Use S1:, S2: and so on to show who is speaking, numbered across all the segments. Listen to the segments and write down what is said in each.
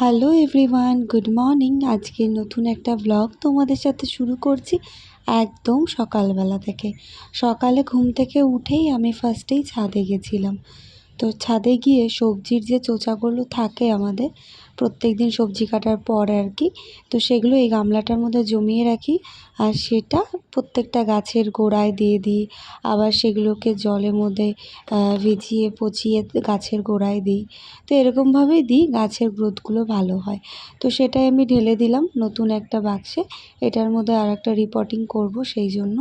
S1: Hello everyone, good morning. আজকে নতুন একটা ব্লগ তোমাদের সাথে শুরু করছি একদম সকালবেলা থেকে। সকালে ঘুম থেকে উঠেই আমি ফার্স্টেই ছাদে গেছিলাম। তো ছাদে গিয়ে সবজির যে চোচাগুলো থাকে আমাদের প্রত্যেক দিন সবজি কাটার পর আর কি তো সেগুলো এই গামলাটার মধ্যে জমিয়ে রাখি আর সেটা প্রত্যেকটা গাছের গোড়ায় দিয়ে দিই। আবার সেগুলোকে জলের মধ্যে ভিজিয়ে পচিয়ে গাছের গোড়ায় দিই। তো এরকমভাবেই দিই, গাছের গ্রোথগুলো ভালো হয়। তো সেটাই আমি ঢেলে দিলাম নতুন একটা বাক্সে এটার মধ্যে আর একটা রিপোর্টিং করব সেই জন্য।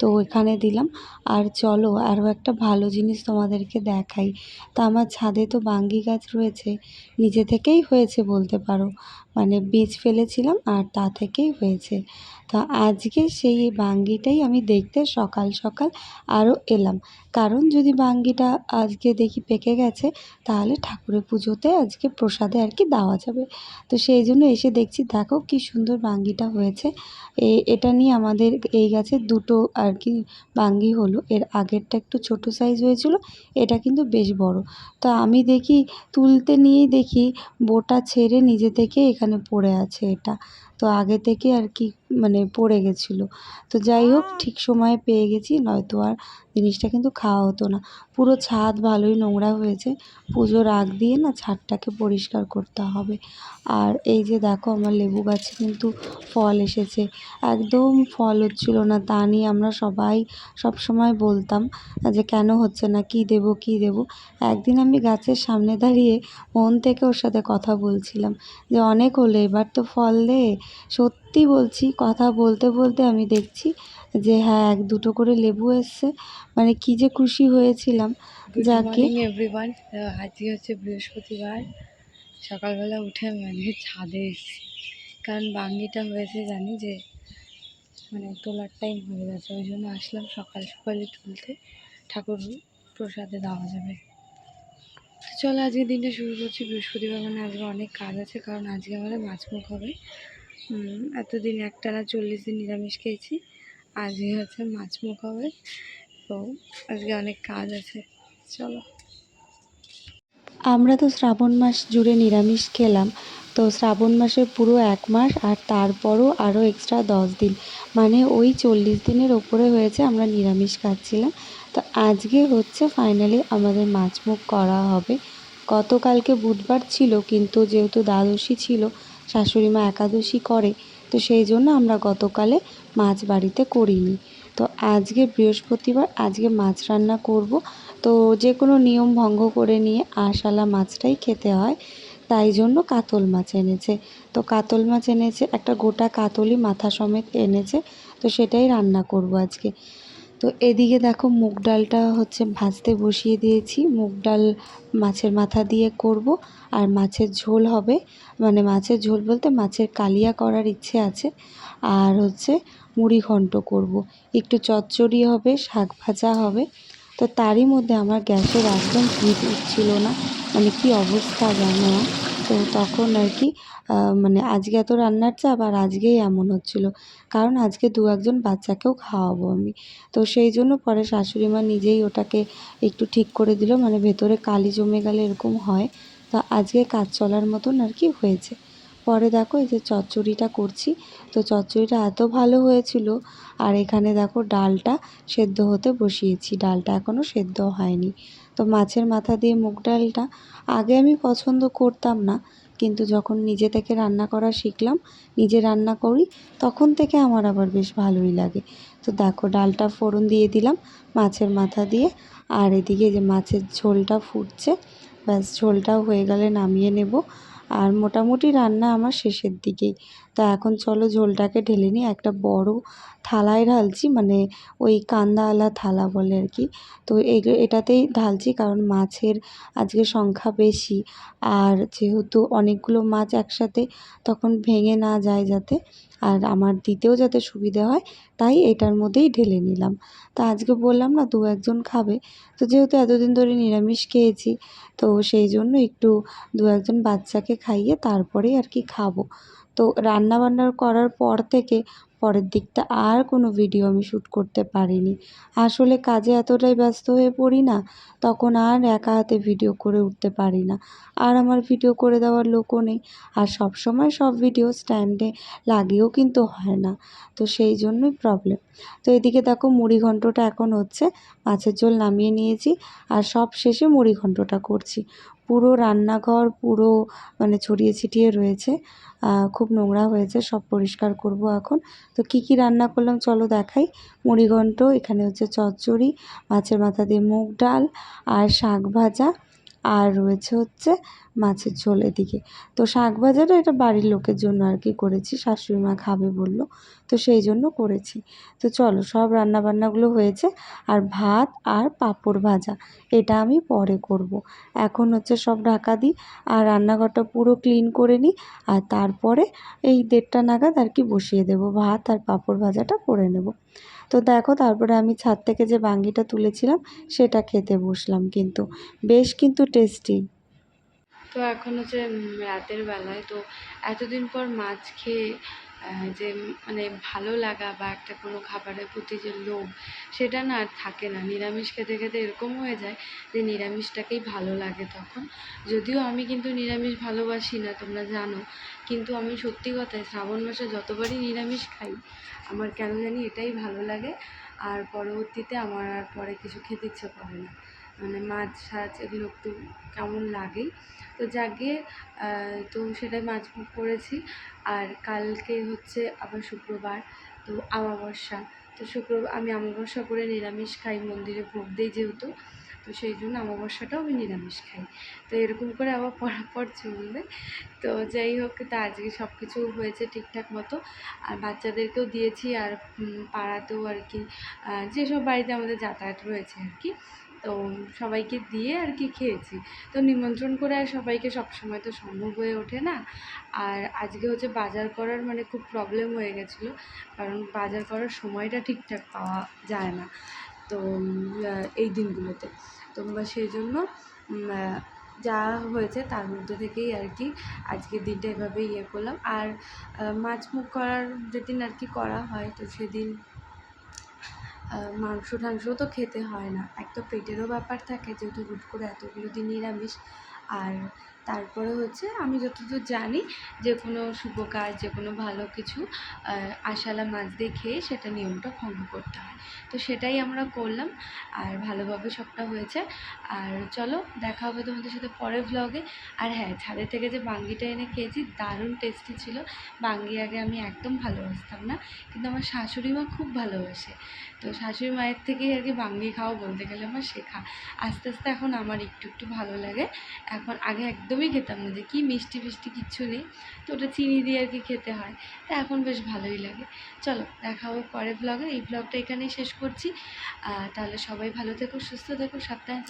S1: তো এখানে দিলাম। আর চলো আরও একটা ভালো জিনিস তোমাদেরকে দেখাই। তা আমার ছাদে তো বাঙ্গি গাছ রয়েছে। নিজে থেকেই হয়েছে। বলতে পারো। মানে বীজ ফেলেছিলাম আর তা থেকেই হয়েছে। তা আজকে সেই বাঙ্গিটাই আমি দেখতে সকাল সকাল আরও এলাম। কারণ যদি বাঙ্গিটা আজকে দেখি পেকে গেছে, তাহলে ঠাকুরের পুজোতে আজকে প্রসাদে আর কি দেওয়া যাবে। তো সেই জন্য এসে দেখছি, দেখো কি সুন্দর বাঙ্গিটা হয়েছে। এটা নিয়ে আমাদের এই গাছের দুটো আর কি বাঙ্গি হলো। এর আগেরটা একটু ছোট সাইজ হয়েছিল, এটা কিন্তু বেশ বড়। তো আমি দেখি, তুলতে নিয়েই দেখি, বোটা ছেড়ে নিজে থেকে এখানে পড়ে আছে এটা। তো আগে থেকে আর কি মানে পড়ে গেছিল। তো যাই হোক ঠিক সময়ে পেয়ে গেছি নয়তো আর জিনিসটা কিন্তু খাওয়া হতো না। পুরো ছাদ ভালোই নোংরা হয়েছে। পুজোর আগ দিয়ে না ছাদটাকে পরিষ্কার করতে হবে। আর এই যে দেখো আমার লেবু গাছে কিন্তু ফল এসেছে। একদম ফল হচ্ছিল না, তা নিয়ে আমরা সবাই সব সময় বলতাম যে কেন হচ্ছে না, কী দেবো কী দেবো। একদিন আমি গাছের সামনে দাঁড়িয়ে মন থেকে ওর সাথে কথা বলছিলাম যে অনেক হলো, এবার তো ফল দে। সত্যি বলছি, কথা বলতে বলতে আমি দেখছি যে হ্যাঁ এক দুটো করে লেবু এসছে। মানে কী যে খুশি হয়েছিলাম।
S2: গুড
S1: যাকে
S2: এভরিওয়ান আজকে হচ্ছে বৃহস্পতিবার। সকালবেলা উঠে মানে ছাদে এসেছি। কারণ বাঙ্গিটা হয়েছে জানি যে মানে তোলার টাইম হয়ে গেছে। ওই জন্য আসলাম সকাল সকালে তুলতে। ঠাকুর প্রসাদে দেওয়া যাবে। চলো আজকে দিনটা শুরু করছি বৃহস্পতিবার। মানে আজকে অনেক কাজ আছে কারণ আজকে আমাদের মাছমুখ হবে। এতদিন একটানা চল্লিশ দিন নিরামিষ খেয়েছি। আজকে হচ্ছে মাছমুখ হবে। তো আজকে অনেক কাজ আছে। চলো।
S1: আমরা তো শ্রাবণ মাস জুড়ে নিরামিষ খেলাম, তো শ্রাবণ মাসের পুরো এক মাস আর তারপরও আরও এক্সট্রা দশ দিন। মানে ওই চল্লিশ দিনের ওপরে হয়েছে আমরা নিরামিষ খাচ্ছিলাম। তো আজকে হচ্ছে ফাইনালি আমাদের মাছ মুখ করা হবে। গতকালকে বুধবার ছিল কিন্তু যেহেতু দ্বাদশী ছিল, শাশুড়ি মা একাদশী করে, তো সেই জন্য আমরা গতকালে মাছ বাড়িতে করিনি। তো আজকে বৃহস্পতিবার, আজকে মাছ রান্না করব। তো যে কোনো নিয়ম ভঙ্গ করে নিয়ে আশালা মাছটাই খেতে হয়। তাই জন্য কাতল মাছ এনেছে। তো কাতল মাছ এনেছে, একটা গোটা কাতলি মাথা সমেত এনেছে। তো সেটাই রান্না করব আজকে। তো এদিকে দেখো মুগ ডালটা হচ্ছে ভাজতে বসিয়ে দিয়েছি। মুগ ডাল মাছের মাথা দিয়ে করব। আর মাছের ঝোল হবে। মানে মাছের ঝোল বলতে মাছের কালিয়া করার ইচ্ছে আছে। আর হচ্ছে মুড়ি ঘন্ট করব। একটু চচ্চড়ি হবে, শাক ভাজা হবে। তো তারই মধ্যে আমার গ্যাসের একদম হিট উঠছিল না। মানে কি অবস্থা জানো? তো তখন আর কি মানে আজকে এত রান্নার চাপ আর আজকেই এমন হচ্ছিল। কারণ আজকে দু একজন বাচ্চাকেও খাওয়াবো আমি। তো সেই জন্য পরে শাশুড়ি মা নিজেই ওটাকে একটু ঠিক করে দিল। মানে ভেতরে কালি জমে গেলে এরকম হয়। তা আজকে কাজ চলার মতন আর কি হয়েছে। পরে দেখো এই যে চচ্চড়িটা করছি। তো চচ্চড়িটা এত ভালো হয়েছিল। আর এখানে দেখো ডালটা সেদ্ধ হতে বসিয়েছি। ডালটা এখনও সেদ্ধ হয়নি। তো মাছের মাথা দিয়ে মুগ ডালটা আগে আমি পছন্দ করতাম না। কিন্তু যখন নিজে থেকে রান্না করা শিখলাম, নিজে রান্না করি, তখন থেকে আমার আবার বেশ ভালোই লাগে। তো দেখো ডালটা ফোড়ন দিয়ে দিলাম মাছের মাথা দিয়ে। আর এদিকে যে মাছের ঝোলটা ফুটছে, ব্যাস ঝোলটাও হয়ে গেলে নামিয়ে নেব। আর মোটামুটি রান্না আমার শেষের দিকেই। তো এখন চলো ঝোলটাকে ঢেলে নিই। একটা বড় থালায় ঢালছি মানে ওই কান্দাওয়ালা থালা বলে আর কি। তো এটাতেই ঢালছি কারণ মাছের আজকে সংখ্যা বেশি। আর যেহেতু অনেকগুলো মাছ একসাথে তখন ভেঙে না যায় যাতে, আর আমার দিতেও যাতে সুবিধে হয়, তাই এটার মধ্যেই ঢেলে নিলাম। তা আজকে বললাম না দু একজন খাবে। তো যেহেতু এতদিন ধরে নিরামিষ খেয়েছি, তো সেই জন্য একটু দু একজন বাচ্চাকে খাইয়ে তারপরেই আর কি খাব। তো রান্না বান্না করার পর থেকে পরের দিকটা আর কোনো ভিডিও আমি শ্যুট করতে পারিনি। আসলে কাজে এতটাই ব্যস্ত হয়ে পড়ি না, তখন আর একা হাতে ভিডিও করে উঠতে পারি না। আর আমার ভিডিও করে দেওয়ার লোকও নেই, আর সব সময় সব ভিডিও স্ট্যান্ডে লাগিয়েও কিন্তু হয় না। তো সেই জন্যই প্রবলেম তো এদিকে দেখো মুড়ি ঘন্টটা এখন হচ্ছে, মাছের ঝোল নামিয়ে নিয়েছি, আর সব শেষে মুড়ি ঘন্টটা করছি। পুরো রান্নাঘর পুরো মানে ছড়িয়ে ছিটিয়ে রয়েছে। খুব নোংরা হয়েছে, সব পরিষ্কার করব এখন। তো কি কি রান্না করলাম চলো দেখাই। মুড়িঘণ্ট, এখানে হচ্ছে চচ্চড়ি, মাছের মাথা দিয়ে মুগ ডাল আর শাক ভাজা। আর রয়েছে হচ্ছে মাছের ঝোল এদিকে। তো শাক ভাজাটা এটা বাড়ির লোকের জন্য আর কি করেছি, শাশুড়ি মা খাবে বলল, তো সেই জন্য করেছি। তো চলো সব রান্না বান্নাগুলো হয়েছে আর ভাত আর পাঁপড় ভাজা, এটা আমি পরে করব। এখন হচ্ছে সব ঢাকা দিই আর রান্নাঘরটা পুরো ক্লিন করে নিই আর তারপরে এই দেড়টা নাগাদ আর কি বসিয়ে দেবো, ভাত আর পাঁপড় ভাজাটা করে নেব। তো দেখো তারপরে আমি ছাদ থেকে যে বাঙ্গিটা তুলেছিলাম, সেটা খেতে বসলাম কিন্তু। বেশ কিন্তু টেস্টি
S2: তো এখন হচ্ছে রাতের বেলায়, তো এতদিন পর মাছ খেয়ে যে মানে ভালো লাগা বা একটা কোনো খাবারের প্রতি যে লোভ, সেটা না আর থাকে না। নিরামিষ খেতে খেতে এরকম হয়ে যায় যে নিরামিষটাকেই ভালো লাগে তখন। যদিও আমি কিন্তু নিরামিষ ভালোবাসি না, তোমরা জানো। কিন্তু আমি সত্যি কথায় শ্রাবণ মাসে যতবারই নিরামিষ খাই, আমার কেন জানি এটাই ভালো লাগে। আর পরবর্তীতে আমার আর পরে কিছু খেতে ইচ্ছে করে না। মানে মাছ সাছ এগুলো একটু কেমন লাগেই। তো যাকে তো সেটাই মাছ মুখ করেছি। আর কালকে হচ্ছে আবার শুক্রবার, তো আমাবস্যা তো শুক্র আমি আমাবস্যা করে নিরামিষ খাই, মন্দিরে ভোগ দিই যেহেতু। তো সেই জন্য আমাবস্যাটাও আমি নিরামিষ খাই। তো এরকম করে আবার পরাপর চলবে। তো যাই হোক, তা আজকে সব কিছু হয়েছে ঠিকঠাক মতো। আর বাচ্চাদেরকেও দিয়েছি আর পাড়াতেও আর কি যেসব বাড়িতে আমাদের যাতায়াত রয়েছে আর কি। তো সবাইকে দিয়ে আর কি খেয়েছি। তো নিমন্ত্রণ করে আর সবাইকে সবসময় তো সম্ভব হয়ে ওঠে না। আর আজকে হচ্ছে বাজার করার মানে খুব প্রবলেম হয়ে গেছিল। কারণ বাজার করার সময়টা ঠিকঠাক পাওয়া যায় না। তো এই দিনগুলোতে। তো সেই জন্য যা হয়েছে তার মধ্যে থেকেই আর কি আজকের দিনটা এভাবে ইয়ে করলাম। আর মাছ মুখ করার যেদিন আর কি করা হয়, তো সেদিন মাংস টাংস তো খেতে হয় না। এক তো পেটেরও ব্যাপার থাকে যেহেতু হুট করে এতগুলো দিন নিরামিষ। আর তারপরে হচ্ছে আমি যতদূর জানি যে কোনো শুভ কাজ, যে কোনো ভালো কিছু আশালা মাছ দিয়ে খেয়ে সেটা নিয়মটা ভঙ্গ করতে হয়। তো সেটাই আমরা করলাম আর ভালোভাবে সবটা হয়েছে। আর চলো দেখা হবে তোমাদের সাথে পরের ভ্লগে আর হ্যাঁ ছাদের থেকে যে বাঙ্গিটা এনে খেয়েছি দারুণ টেস্টি ছিল। বাঙ্গি আগে আমি একদম ভালোবাসতাম না, কিন্তু আমার শাশুড়ি মা খুব ভালোবাসে। তো শাশুড়ি মায়ের থেকেই আর কি বাঙ্গি খাওয়া বলতে গেলে আমার শেখা। আস্তে আস্তে এখন আমার একটু একটু ভালো লাগে। এখন আগে একদমই খেতাম না যে কি মিষ্টি ফিষ্টি কিচ্ছু নেই। তো ওটা চিনি দিয়ে আর কি খেতে হয়। তা এখন বেশ ভালোই লাগে। চলো, দেখা হোক পরে ব্লগে এই ব্লগটা এখানেই শেষ করছি। তাহলে সবাই ভালো থেকো, সুস্থ থেকো, সাবধানে।